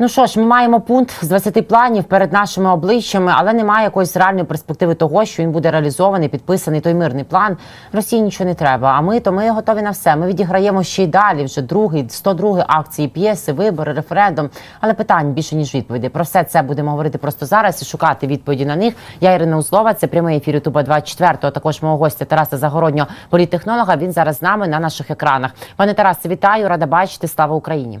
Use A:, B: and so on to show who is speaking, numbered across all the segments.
A: Ну що ж, ми маємо пункт з 20 планів перед нашими обличчями, але немає якоїсь реальної перспективи того, що він буде реалізований, підписаний той мирний план. Росії нічого не треба. А ми то ми готові на все. Ми відіграємо ще й далі. Вже другий 102 акції, п'єси, вибори, референдум. Але питань більше ніж відповіді. Про все це будемо говорити просто зараз і шукати відповіді на них. Я Ірина Узлова. Це прямий ефір Ютуба 24 Також мого гостя Тараса Загороднього, політтехнолога. Він зараз з нами на наших екранах. Пане Тарасе, вітаю, рада бачити. Слава Україні.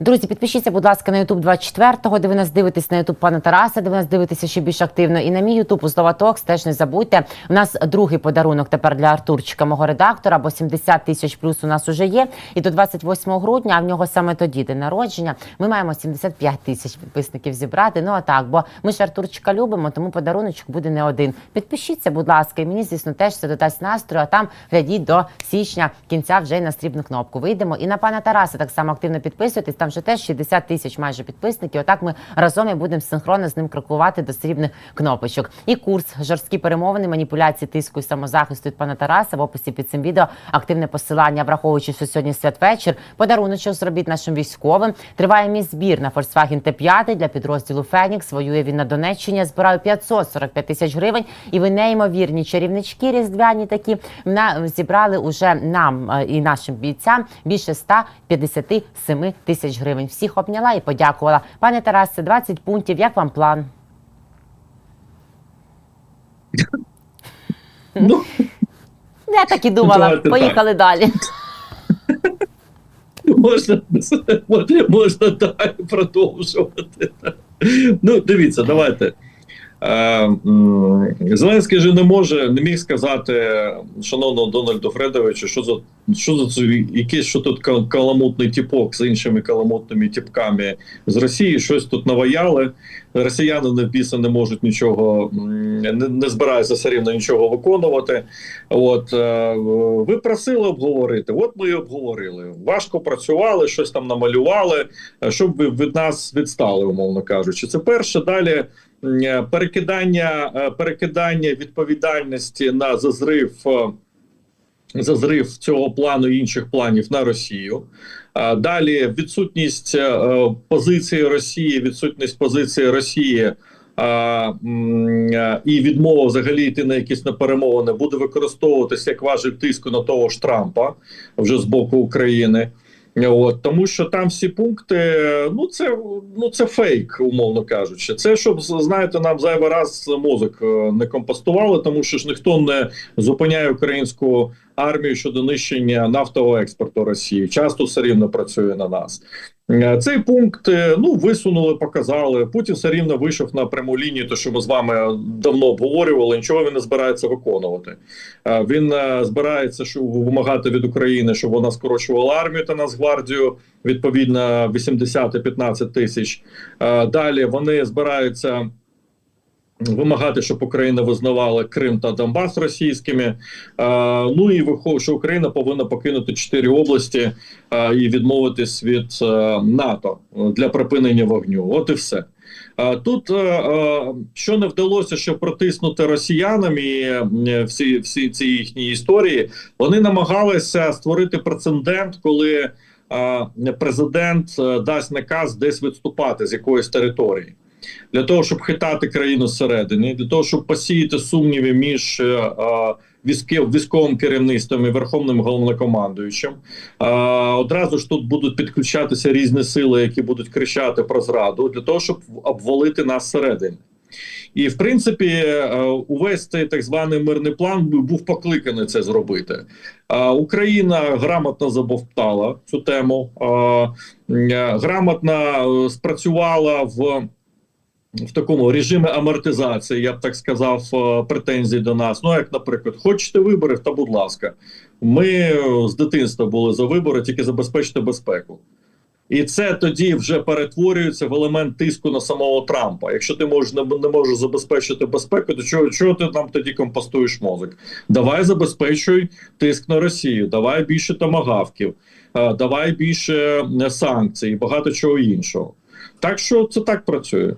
A: Друзі, підпишіться, будь ласка, на YouTube 24-го, де ви нас дивитесь на YouTube пана Тараса, де ви нас дивитеся ще більш активно. І на мій YouTube Узлова Токс теж не забудьте. У нас другий подарунок тепер для Артурчика, мого редактора, бо 70 тисяч плюс у нас уже є. І до 28 грудня, а в нього саме тоді день народження. Ми маємо 75 тисяч підписників зібрати. Ну а так, бо ми ж Артурчика любимо, тому подаруночок буде не один. Підпишіться, будь ласка, і мені, звісно, теж це додасть настрою. А там глядіть до січня кінця вже й на срібну кнопку. Вийдемо. І на пана Тараса так само активно підписуйтесь. Там вже теж 60 тисяч майже підписників. Отак ми разом і будемо синхронно з ним крокувати до срібних кнопочок. І курс жорсткі перемовини, маніпуляції, тиску і самозахисту від пана Тараса в описі під цим відео. Активне посилання, враховуючи, що сьогодні святвечір. Подаруночок зробіть нашим військовим. Триває мій збір на Volkswagen Т5 для підрозділу Фенікс. Воює він на Донеччині. Я збираю 545 тисяч гривень. І ви неймовірні чарівнички різдвяні такі на зібрали уже нам е, і нашим бійцям більше 157 тисяч гривень. Всіх обняла і подякувала. Пане Тарасе, 20 пунктів. Як вам план?
B: Ну,
A: Я так і думала.
B: Давайте
A: Поїхали далі.
B: можна, можна далі продовжувати. Ну, дивіться, давайте. Е, Зеленський же не може, не міг сказати шановному Дональду Фредовичу, що за що за якийсь що тут каламутний тіпок з іншими каламутними тіпками з Росії, щось тут наваяли. Росіяни не біса не можуть нічого, не, не збираються все рівно нічого виконувати. От е, ви просили обговорити. От ми і обговорили. Важко працювали, щось там намалювали, е, щоб ви від нас відстали, умовно кажучи. Це перше. Далі е, перекидання, перекидання відповідальності на зазрив. За зрив цього плану і інших планів на Росію. Далі відсутність е, позиції Росії, відсутність позиції Росії е, і відмова взагалі йти на якісь на перемовини буде використовуватися як важіль тиску на того ж Трампа вже з боку України. От тому, що там всі пункти, ну це ну це фейк, умовно кажучи. Це щоб знаєте, нам зайвий раз мозок е, не компостували, тому що ж ніхто не зупиняє українську армію щодо нищення нафтового експорту Росії. Часто все рівно працює на нас. Е, Цей пункт е, ну висунули, показали. Путін все рівно вийшов на пряму лінію, то що ми з вами давно обговорювали. Нічого він не збирається виконувати. Е, Він збирається що вимагати від України, щоб вона скорочувала армію та Нацгвардію, відповідно 80-15 тисяч. Далі вони збираються. Вимагати, щоб Україна визнавала Крим та Донбас російськими. Ну і виходить, що Україна повинна покинути чотири області і відмовитись від е, НАТО для припинення вогню. От і все. Тут е, е, що не вдалося, щоб протиснути росіянам і всі, всі ці їхні історії, вони намагалися створити прецедент, коли президент дасть наказ десь відступати з якоїсь території. Для того щоб хитати країну зсередини, для того щоб посіяти сумніви між е, е, військов- військовим керівництвом і верховним головнокомандуючим. Е, Одразу ж тут будуть підключатися різні сили, які будуть кричати про зраду, для того, щоб обвалити нас зсередини. І в принципі, цей так званий мирний план був покликаний це зробити. Україна грамотно забовтала цю тему, грамотно спрацювала в. В такому режимі амортизації, я б так сказав, е, претензій до нас. Ну, як, наприклад, хочете виборів, та будь ласка, ми е, з дитинства були за вибори, тільки забезпечити безпеку. І це тоді вже перетворюється в елемент тиску на самого Трампа. Якщо ти можеш не, не можеш забезпечити безпеку, то чого, чого ти нам тоді компостуєш мозок? Давай забезпечуй тиск на Росію, давай більше томагавків, е, давай більше санкцій, багато чого іншого. Так що це так працює.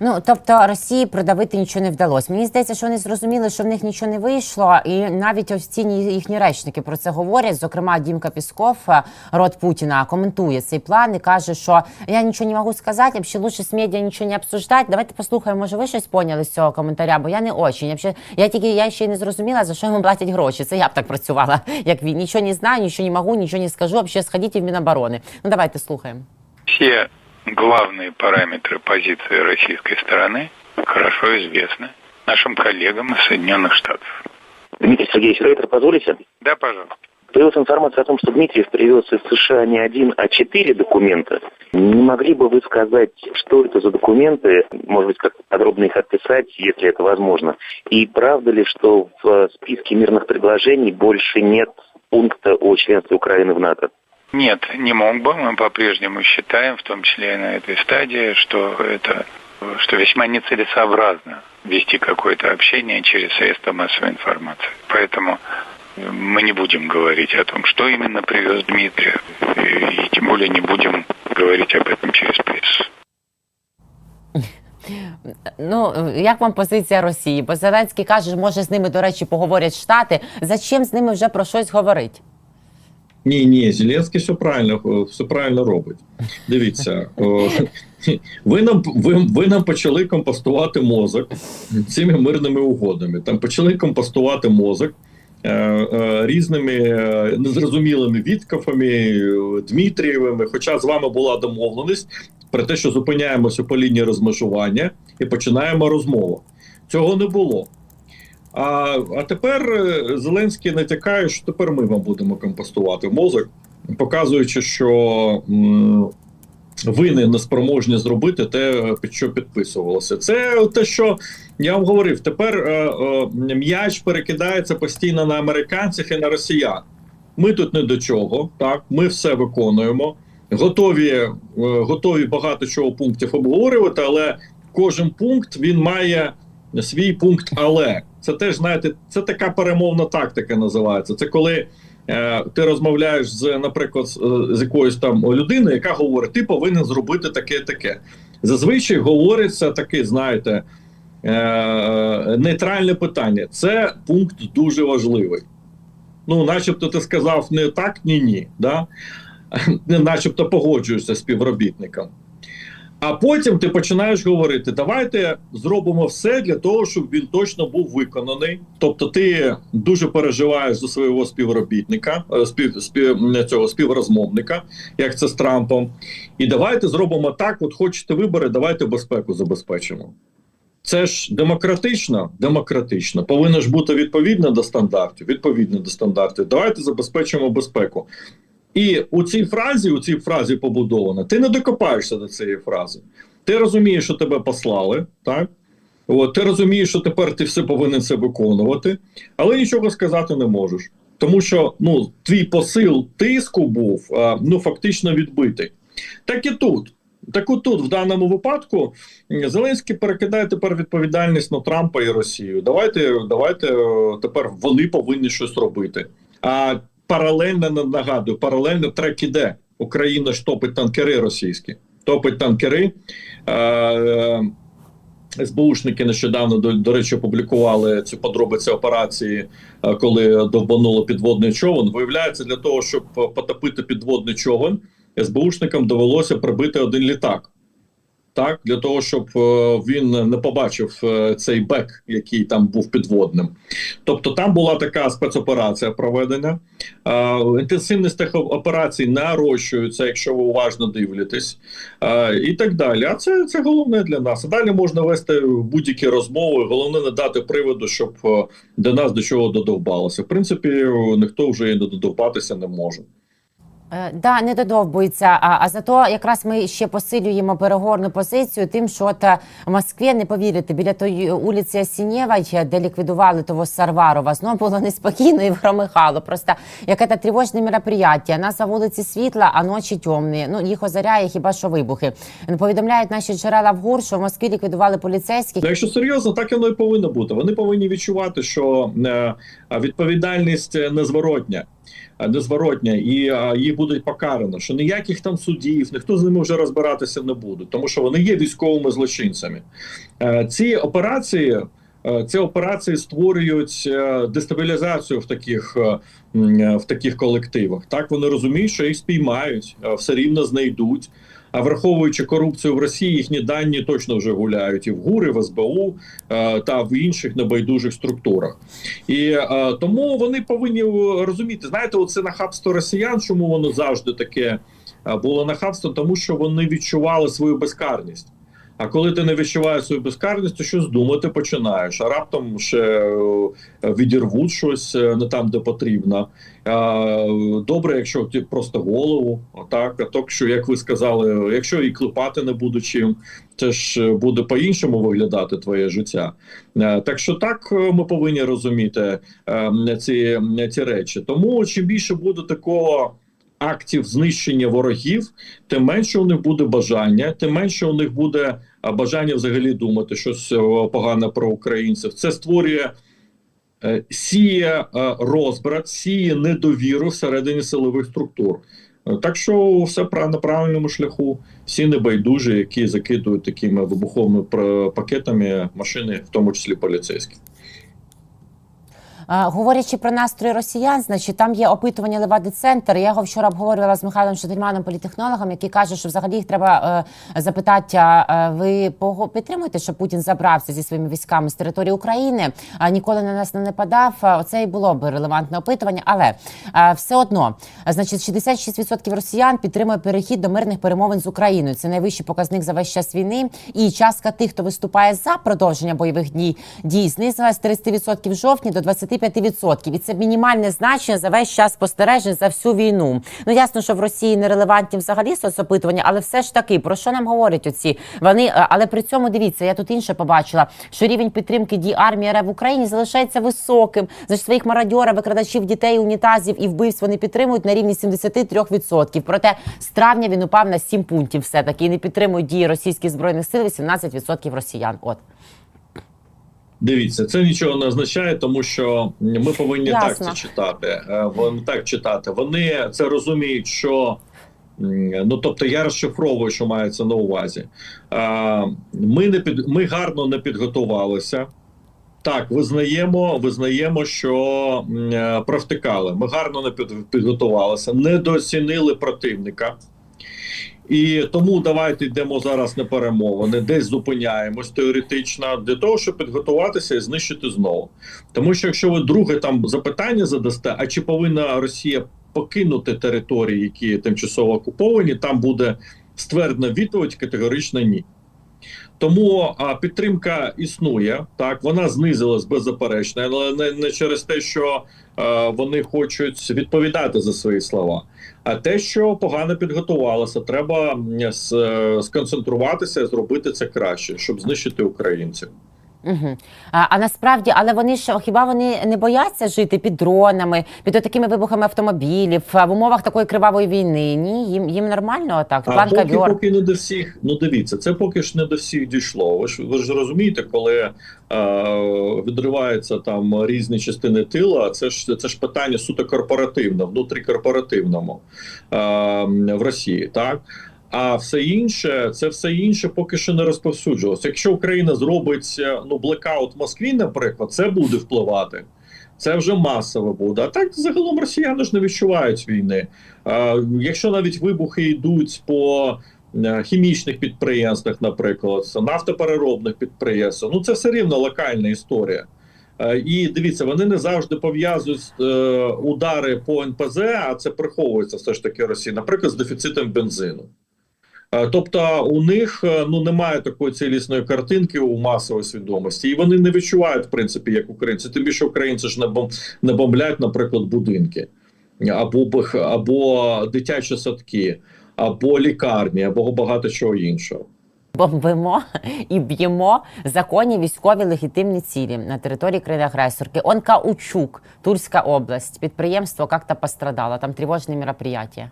A: Ну тобто Росії продавити нічого не вдалося. Мені здається, що вони зрозуміли, що в них нічого не вийшло, і навіть офіційні їхні речники про це говорять. Зокрема, Дімка Пісков, е, род Путіна, коментує цей план і каже, що я нічого не можу сказати, взагалі лучше з медіа нічого не обсуждати. Давайте послухаємо, може, ви щось поняли з цього коментаря, бо я не очень. Я, взагалі- я тільки я ще й не зрозуміла, за що йому платять гроші. Це я б так працювала, як він. Нічого не знаю, нічого не можу, нічого не скажу. Взагалі сходіть в Міноборони. Ну давайте слухаємо.
C: Все главные параметры позиции российской стороны хорошо известны нашим коллегам из Соединенных Штатов.
D: Дмитрий Сергеевич Рейтер, позволите?
C: Да, пожалуйста.
D: Появилась информация о том, что Дмитриев привез из США не один, а четыре документа. Не могли бы вы сказать, что это за документы, может быть, как подробно их описать, если это возможно? И правда ли, что в списке мирных предложений больше нет пункта о членстве Украины в НАТО?
C: Нет, не мог бы. Мы по-прежнему считаем, в том числе и на этой стадии, что это что весьма нецелесообразно вести какое-то общение через средства массовой информации. Поэтому э, мы не будем говорить о том, что именно привез Дмитриев, и, и тем более не будем говорить об этом через прессу.
A: Ну як вам позиція Росії? Бо Зеленський каже, може з ними, до речі, поговорять Штати. Зачем з ними вже про щось говорить?
B: Ні, ні, Зеленський все правильно, все правильно робить. Дивіться, ви нам ви, ви нам почали компостувати мозок цими мирними угодами. Там почали компостувати мозок е, е, різними е, незрозумілими відкафами, Дмитрієвими. Хоча з вами була домовленість про те, що зупиняємося по лінії розмежування і починаємо розмову. Цього не було. А, а тепер е, Зеленський натякає, що тепер ми вам будемо компостувати мозок, показуючи, що м, ви не неспроможні зробити те, під що підписувалося. Це те, що я вам говорив. Тепер е, е, м'яч перекидається постійно на американців і на росіян. Ми тут не до чого, так ми все виконуємо. Готові, е, готові багато чого пунктів обговорювати, але кожен пункт він має свій пункт, але це теж знаєте, це така перемовна тактика називається. Це коли е, ти розмовляєш з, наприклад, з, е, з якоюсь там людиною, яка говорить, ти повинен зробити таке, таке. Зазвичай говориться таке, знаєте, е, нейтральне питання. Це пункт дуже важливий. Ну, начебто, ти сказав не так, ні, ні. Да? Начебто погоджуєшся з співробітником. А потім ти починаєш говорити: давайте зробимо все для того, щоб він точно був виконаний. Тобто, ти дуже переживаєш за свого співробітника, е, спів, спів цього співрозмовника, як це з Трампом. І давайте зробимо так: от хочете вибори, давайте безпеку забезпечимо. Це ж демократично, демократично. Повинно ж бути відповідно до стандартів. Відповідно до стандартів. Давайте забезпечимо безпеку. І у цій фразі, у цій фразі побудовано, ти не докопаєшся до цієї фрази. Ти розумієш, що тебе послали, так? От, ти розумієш, що тепер ти все повинен це виконувати, але нічого сказати не можеш. Тому що ну, твій посил тиску був а, ну, фактично відбитий. Так і тут. Так от тут, в даному випадку, Зеленський перекидає тепер відповідальність на Трампа і Росію. Давайте, давайте е, тепер вони повинні щось робити. А паралельно на- нагадую, паралельно трек іде. Україна ж топить танкери російські, топить танкери. Е, е, СБУшники нещодавно до, до речі опублікували ці подробиці операції, е, коли довбануло підводний човен. Виявляється, для того, щоб потопити підводний човен, СБУшникам довелося прибити один літак. Так, для того, щоб е, він не побачив е, цей бек, який там був підводним. Тобто там була така спецоперація проведена. Е, інтенсивність тих операцій нарощується, якщо ви уважно дивитесь, і так далі. А це, це головне для нас. А далі можна вести будь-які розмови. Головне не дати приводу, щоб до нас до чого додовбалося. В принципі, ніхто вже і додовбатися не може.
A: Е, Да, не додовбується. А, а зато якраз ми ще посилюємо переговорну позицію тим, що от е, Москві не повірите, біля тої вулиці Сінєвай, де ліквідували того Сарварова, знову було неспокійно і громихало. Просто яке то тривожне мероприятие. Нас вулиці світла, а ночі темні. Ну їх озаряє хіба що вибухи. Повідомляють наші джерела в ГУР, що в Москві ліквідували поліцейських.
B: Ну, Якщо серйозно, так воно і повинно бути. Вони повинні відчувати, що е, відповідальність е, незворотня. Е, незворотня, і е, їх будуть покарано. Що ніяких там судів, ніхто з ними вже розбиратися не буде, тому що вони є військовими злочинцями. Е, Ці операції. Е, Ці операції створюють е, дестабілізацію в таких е, в таких колективах. Так вони розуміють, що їх спіймають, все рівно знайдуть. А враховуючи корупцію в Росії, їхні дані точно вже гуляють і в ГУРи, в СБУ та в інших небайдужих структурах. І тому вони повинні розуміти, знаєте, оце нахабство росіян, чому воно завжди таке було нахабство, тому що вони відчували свою безкарність. А коли ти не відчуваєш свою безкарність, то щось думати починаєш. А раптом ще е, відірвуть щось е, не там, де потрібно. Добре, якщо просто голову, так а то, що як ви сказали, якщо і клепати не буду чим, це ж е, буде по-іншому виглядати твоє життя. Так що так ми повинні розуміти ці, ці речі. Тому чим більше буде такого. Актів знищення ворогів, тим менше у них буде бажання, тим менше у них буде бажання взагалі думати щось е, погане про українців. Це створює е, сіє е, розбрат, сіє недовіру всередині силових структур. Так що все на правильному шляху. Всі небайдужі, які закидують такими вибуховими пакетами машини, в тому числі поліцейські.
A: Говорячи про настрої росіян, значить там є опитування Левади Центр. Я його вчора обговорювала з Михайлом Шадельманом, політехнологом, який каже, що взагалі їх треба е, запитати. Е, ви підтримуєте, що Путін забрався зі своїми військами з території України, а ніколи на нас не нападав. А, Оце і було б релевантне опитування. Але е, все одно, значить, 66% росіян підтримує перехід до мирних перемовин з Україною. Це найвищий показник за весь час війни. І частка тих, хто виступає за продовження бойових дій, дій знизилась з 30% в жовтні до 25%. І це мінімальне значення за весь час спостережень за всю війну. Ну ясно, що в Росії нерелевантні взагалі соцопитування, але все ж таки про що нам говорять оці вони? е, Але при цьому дивіться, я тут інше побачила, що рівень підтримки дій армії РФ в Україні залишається високим. Значить, своїх мародьорів, викрадачів дітей, унітазів і вбивств вони підтримують на рівні 73%. Проте з травня він упав на 7 пунктів. Все таки і не підтримують дії російських збройних сил 18% росіян. От
B: Дивіться, це нічого не означає, тому що ми повинні так це читати. Е, Вони так читати. Вони це розуміють, що ну тобто я розшифровую, що мається на увазі. Е, Ми не під ми гарно не підготувалися. Так, визнаємо, визнаємо, що е, провтикали. Ми гарно не підготувалися, недооцінили противника. І тому давайте йдемо зараз на перемовини, десь зупиняємось теоретично для того, щоб підготуватися і знищити знову. Тому що якщо ви друге там запитання задасте, а чи повинна Росія покинути території, які тимчасово окуповані, там буде ствердна відповідь категорично ні. Тому а, підтримка існує, так вона знизилась беззаперечно, але не, не через те, що е, вони хочуть відповідати за свої слова. А те, що погано підготувалося, треба е, сконцентруватися, і зробити це краще, щоб знищити українців.
A: Угу. А, а насправді, але вони ж хіба вони не бояться жити під дронами, під такими вибухами автомобілів в умовах такої кривавої війни? Ні, їм їм нормально так.
B: А
A: План
B: поки,
A: ковьор.
B: поки не до всіх, ну дивіться, це поки ж не до всіх дійшло. Ви ж ви ж розумієте, коли е, відриваються там різні частини тила, це ж це ж питання суто корпоративне, внутрікорпоративному е, в Росії, так. А все інше, це все інше поки що не розповсюджувалося. Якщо Україна зробить ну блекаут Москві, наприклад, це буде впливати. Це вже масово буде. А так загалом росіяни ж не відчувають війни. Е, якщо навіть вибухи йдуть по е, хімічних підприємствах, наприклад, нафтопереробних підприємствах, ну це все рівно локальна історія. Е, І дивіться, вони не завжди пов'язують е, удари по НПЗ, а це приховується все ж таки Росії, наприклад, з дефіцитом бензину. Е, Тобто у них е, ну немає такої цілісної картинки у масовій свідомості, і вони не відчувають, в принципі, як українці. Тим більше українці ж не бом не бомблять, наприклад, будинки або або дитячі садки, або лікарні, або багато чого іншого.
A: бомбимо і б'ємо законні військові легітимні цілі на території країни-агресорки. Он Каучук, Тульська область, підприємство як-то пострадало, там тривожні мероприятия.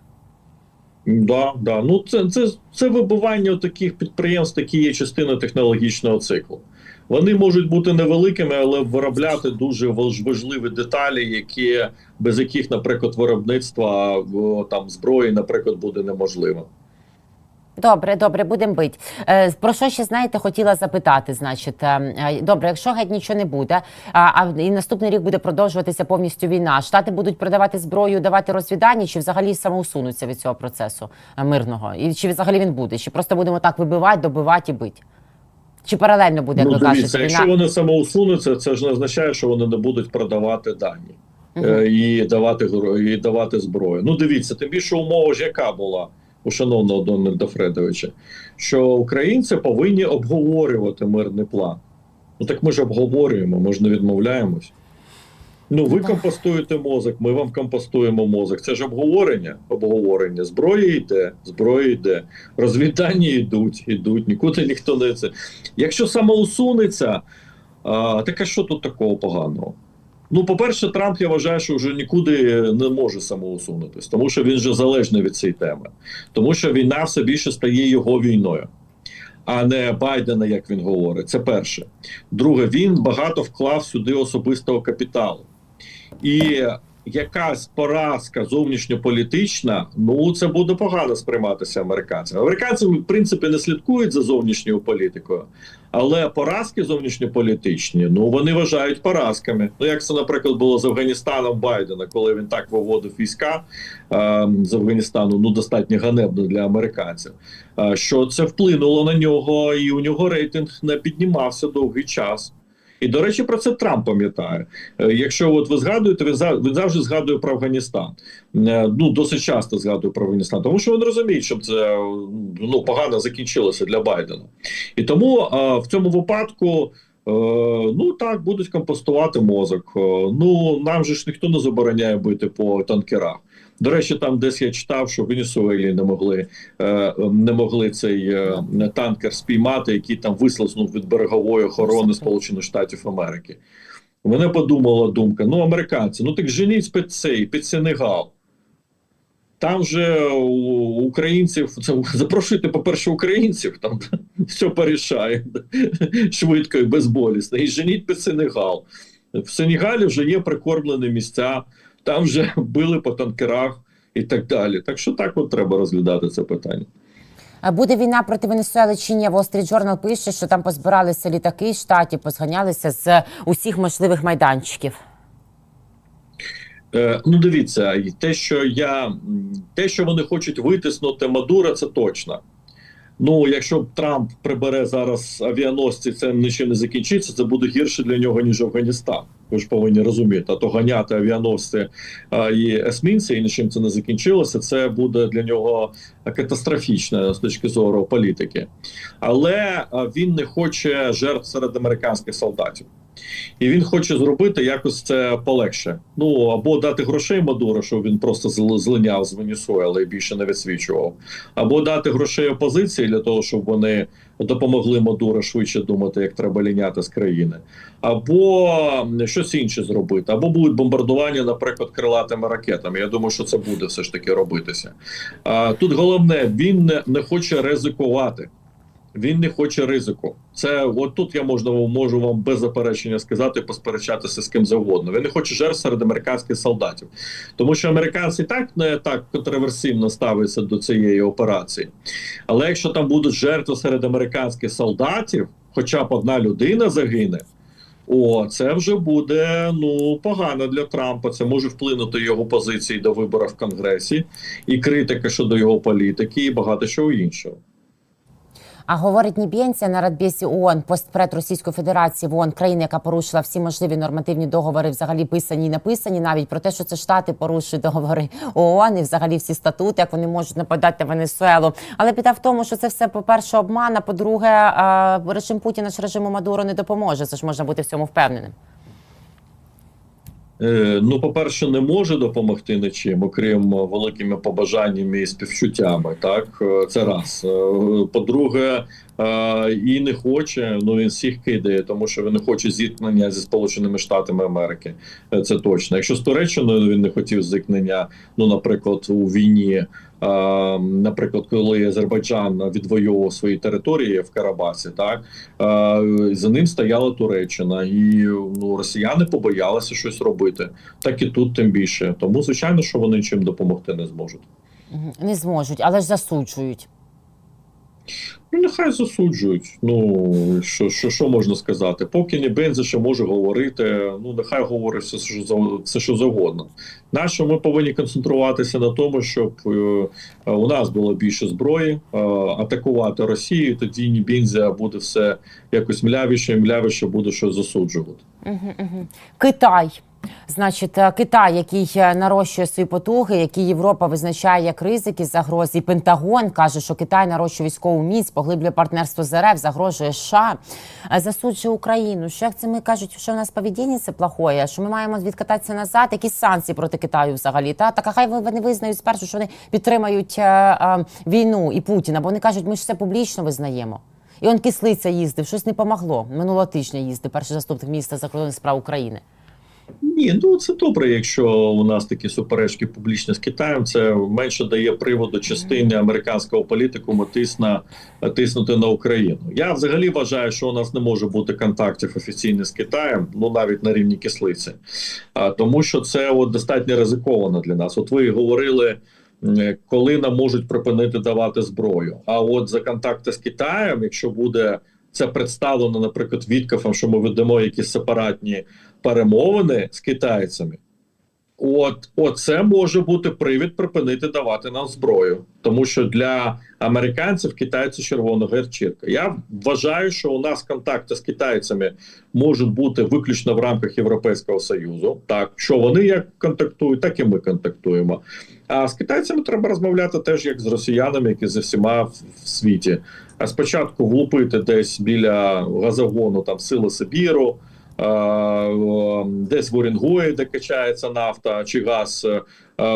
B: Да, да. Ну це, це, це вибивання таких підприємств, які є частина технологічного циклу. Вони можуть бути невеликими, але виробляти дуже важ- важливі деталі, які без яких, наприклад, виробництва там зброї, наприклад, буде неможливо.
A: Добре, добре, будемо бити. Е, про що ще знаєте, хотіла запитати? Значить, е, е, добре, якщо геть нічого не буде, а, і наступний рік буде продовжуватися повністю війна. Штати будуть продавати зброю, давати розвідання, чи взагалі самоусунуться від цього процесу е, мирного? І чи взагалі він буде? Чи просто будемо так вибивати, добивати і бити? Чи паралельно буде, як
B: ну,
A: ви
B: дивіться,
A: кажете,
B: якщо вони самоусунуться, це ж не означає, що вони не будуть продавати дані. е, і давати і давати зброю. Ну дивіться, тим більше умова ж яка була у шановного Дональда Фредовича, що українці повинні обговорювати мирний план. Ну так ми ж обговорюємо, ми ж не відмовляємось. Ну, ви компостуєте мозок, ми вам компостуємо мозок. Це ж обговорення. Обговорення. Зброя йде, зброя йде, розвідання йдуть, йдуть, нікуди ніхто не це. Якщо самоусунеться, а, так а що тут такого поганого? Ну, по-перше, Трамп я вважаю, що вже нікуди не може самоусунутись, тому що він вже залежний від цієї теми, тому що війна все більше стає його війною, а не Байдена, як він говорить. Це перше. Друге, він багато вклав сюди особистого капіталу. І якась поразка зовнішньополітична, ну це буде погано сприйматися американцями. Американці, в принципі, не слідкують за зовнішньою політикою, але поразки зовнішньополітичні, ну вони вважають поразками. Ну як це, наприклад, було з Афганістаном Байдена, коли він так виводив війська е, з Афганістану, ну достатньо ганебно для американців. Е, що це вплинуло на нього, і у нього рейтинг не піднімався довгий час. І до речі, про це Трамп пам'ятає. Е, Якщо от ви згадуєте, він завжди згадує про Афганістан. Е, Ну досить часто згадує про Афганістан, тому що він розуміє, що це ну погано закінчилося для Байдена. І тому е, в цьому випадку. Ну так будуть компостувати мозок. Ну нам же ж ніхто не забороняє бити по танкерах. До речі, там десь я читав, що в Венесуелі не могли е, не могли цей е, танкер спіймати, який там вислизнув від берегової охорони Сполучених Штатів Америки. Мене подумала думка: ну, американці, ну так женіть під цей, під Сенегал. Там же у українців це запрошуйте, по-перше, українців, там все порішає швидко і безболісно. І женіть під Сенегал. В Сенегалі вже є прикормлені місця, там вже били по танкерах і так далі. Так що так от треба розглядати це питання.
A: А Буде війна проти Венесуели чи ні? Wall Street Journal пише, що там позбиралися літаки з штатів, позганялися з усіх можливих майданчиків.
B: Е, ну, дивіться, те, що я те, що вони хочуть витиснути Мадура, це точно. Ну, якщо Трамп прибере зараз авіаносці, це нічим не закінчиться. Це буде гірше для нього ніж Афганістан. Ви ж повинні розуміти. А то ганяти авіаносці а, і есмінці, і нічим це не закінчилося. Це буде для нього катастрофічно з точки зору політики. Але він не хоче жертв серед американських солдатів. І він хоче зробити якось це полегше. Ну або дати грошей Мадуро, щоб він просто зл- злиняв з Венесуели і більше не відсвічував, або дати грошей опозиції для того, щоб вони допомогли Мадуро швидше думати, як треба ліняти з країни, або щось інше зробити, або будуть бомбардування, наприклад, крилатими ракетами. Я думаю, що це буде все ж таки робитися. А тут головне, він не хоче ризикувати. Він не хоче ризику. Це от тут я можна можу вам без заперечення сказати, посперечатися з ким завгодно. Він не хоче жертв серед американських солдатів, тому що американці так не так контроверсійно ставляться до цієї операції. Але якщо там будуть жертви серед американських солдатів, хоча б одна людина загине. О, це вже буде ну погано для Трампа. Це може вплинути його позиції до виборів в Конгресі, і критика щодо його політики, і багато чого іншого.
A: А говорить Нібєнця на радбісі ООН, постпред Російської Федерації в ООН, країни, яка порушила всі можливі нормативні договори, взагалі писані і написані, навіть про те, що це штати порушують договори ООН і взагалі всі статути, як вони можуть нападати на Венесуелу. Але біда в тому, що це все, по-перше, обман, а по-друге, режим Путіна ж режиму Мадуро не допоможе. Це ж можна бути в цьому впевненим.
B: Е, Ну, по-перше, не може допомогти нічим, окрім великими побажаннями і співчуттями. Так, Е, це раз. Е, По-друге, і не хоче. Ну він всіх кидає, тому що він не хоче зіткнення зі Сполученими Штатами Америки. Це точно. Якщо з Туреччиною він не хотів зіткнення, ну наприклад, у війні Наприклад, коли Азербайджан відвоював свої території в Карабасі, так за ним стояла Туреччина, і ну росіяни побоялися щось робити. Так і тут тим більше. Тому звичайно, що вони чим допомогти не зможуть.
A: Не зможуть, але ж засуджують.
B: Ну, нехай засуджують. Ну що, що, що можна сказати? Поки не Бенза ще може говорити. Ну нехай говорить все, що за- все, що завгодно. Нащо ми повинні концентруватися на тому, щоб е, у нас було більше зброї, е, атакувати Росію. Тоді ні Бенза буде все якось млявіше, і млявіше буде щось засуджувати.
A: Мгм, мгм. Китай. Значить, е, Китай, який е, нарощує свої потуги, які Європа визначає як ризики, загрози. І Пентагон каже, що Китай нарощує військову міць, поглиблює партнерство з РФ, загрожує США, е, засуджує Україну. Що як це ми кажуть, що в нас поведіння це плохое, що ми маємо відкататися назад, якісь санкції проти Китаю взагалі. Та так а хай вони визнають спершу, що вони підтримають війну і Путіна, бо вони кажуть, ми ж все публічно визнаємо. І он кислиця їздив, щось не помогло. Минулого тижня їздив перший заступник міністра закордонних справ України.
B: Ні, ну це добре, якщо у нас такі суперечки публічні з Китаєм. Це менше дає приводу частини американського політику тисна тиснути на Україну. Я взагалі вважаю, що у нас не може бути контактів офіційних з Китаєм, ну навіть на рівні кислиці, а тому, що це от достатньо ризиковано для нас. От ви говорили. Коли нам можуть припинити давати зброю, а от за контакти з Китаєм, якщо буде це представлено, наприклад, Віткафом, що ми ведемо якісь сепаратні перемовини з китайцями, от оце може бути привід припинити давати нам зброю, тому що для американців китайці червона герчірка. Я вважаю, що у нас контакти з китайцями можуть бути виключно в рамках Європейського союзу. Так що вони як контактують, так і ми контактуємо. А з китайцями треба розмовляти теж як з росіянами, які зі всіма в світі. А спочатку влупити десь біля газогону там сили Сибіру. Е, Десь в Орінгої, де качається нафта чи газ е,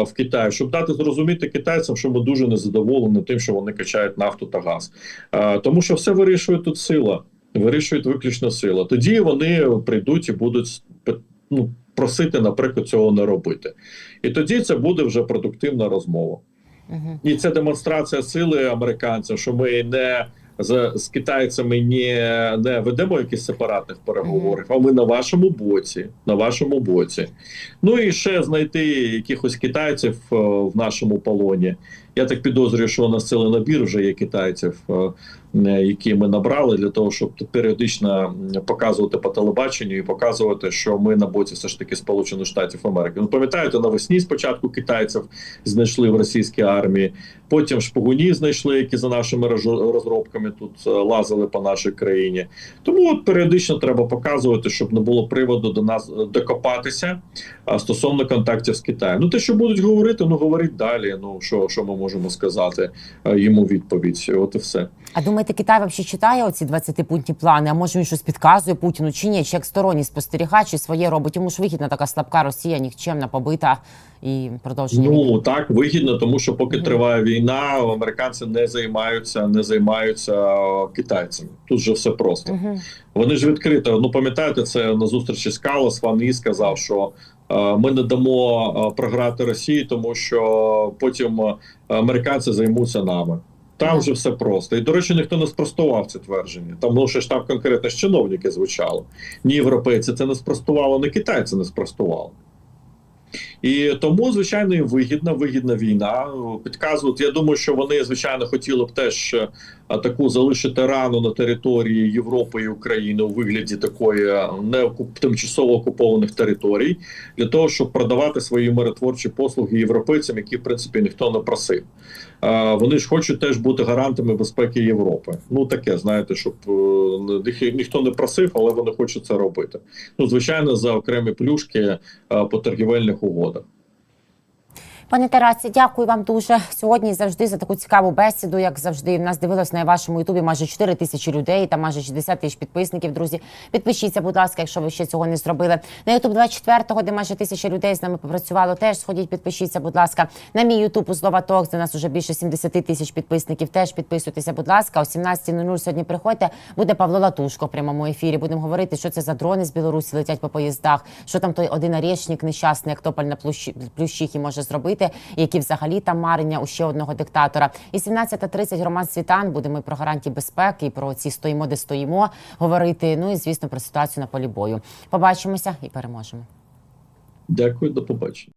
B: в Китаї, щоб дати зрозуміти китайцям, що ми дуже незадоволені тим, що вони качають нафту та газ, Е, тому що все вирішує тут сила, вирішує виключно сила. Тоді вони прийдуть і будуть ну, просити, наприклад, цього не робити. І тоді це буде вже продуктивна розмова. І це демонстрація сили американців, що ми не з, з китайцями не, не ведемо якісь сепаратних переговорів, а ми на вашому боці. На вашому боці. Ну і ще знайти якихось китайців е, в нашому полоні. Я так підозрюю, що у нас цілий набір вже є китайців, е, які ми набрали для того, щоб періодично показувати по телебаченню і показувати, що ми на боці все ж таки Сполучених Штатів Америки. Ну пам'ятаєте, навесні спочатку китайців знайшли в російській армії, потім шпигунів знайшли, які за нашими розробками тут е, лазили по нашій країні. Тому от періодично треба показувати, щоб не було приводу до нас е, докопатися стосовно контактів з Китаєм. Ну те, що будуть говорити, ну говоріть далі. Ну що, що ми можемо сказати е, йому відповідь? От і все.
A: А думаєте, Китай взагалі читає оці 20-пунктні плани? А може він щось підказує Путіну чи ні? Чи як сторонній спостерігач і своє робить? Йому ж вигідна така слабка Росія, нікчемна, побита і продовження. війни.
B: Ну так вигідно, тому що поки
A: Мгм.
B: триває війна, американці не займаються, не займаються китайцями. Тут же все просто.
A: Мгм.
B: Вони ж відкрито. Ну пам'ятаєте, це на зустрічі з Калас Ван І сказав, що ми не дамо програти Росії, тому що потім американці займуться нами. Там вже все просто. І до речі, ніхто не спростував це твердження. Там ну, що ж там конкретно ж чиновники звучали. Ні європейці це не спростувало, ні китайці не спростували. І тому, звичайно, їм вигідна, вигідна війна. Підказують. Я думаю, що вони, звичайно, хотіли б теж е, таку залишити рану на території Європи і України у вигляді такої е, не тимчасово окупованих територій, для того, щоб продавати свої миротворчі послуги європейцям, які в принципі ніхто не просив. Е, Вони ж хочуть теж бути гарантами безпеки Європи. Ну таке, знаєте, щоб е, ніхто не просив, але вони хочуть це робити. Ну, звичайно, за окремі плюшки е, по торгівельних угодах.
A: Пане Тарасе, дякую вам дуже сьогодні завжди за таку цікаву бесіду. Як завжди, в нас дивилось на вашому ютубі майже 4 тисячі людей та майже 60 тисяч підписників. Друзі, підпишіться, будь ласка, якщо ви ще цього не зробили. На ютуб 24-го, де майже тисяча людей з нами попрацювало. Теж сходіть, підпишіться, будь ласка. На мій ютуб у Слова Токс, де нас вже більше 70 тисяч підписників. Теж підписуйтеся, будь ласка. О 17.00 сьогодні приходьте. Буде Павло Латушко в прямому ефірі. Будемо говорити, що це за дрони з Білорусі летять по поїздах. Що там той один орешник нещасний, як тополь на плющі плющихі може зробити. Робити, які взагалі там марення у ще одного диктатора. І 17.30 Роман Світан будемо ми про гарантії безпеки, про ці стоїмо, де стоїмо говорити. Ну і звісно про ситуацію на полі бою. Побачимося і переможемо.
B: Дякую, до побачення.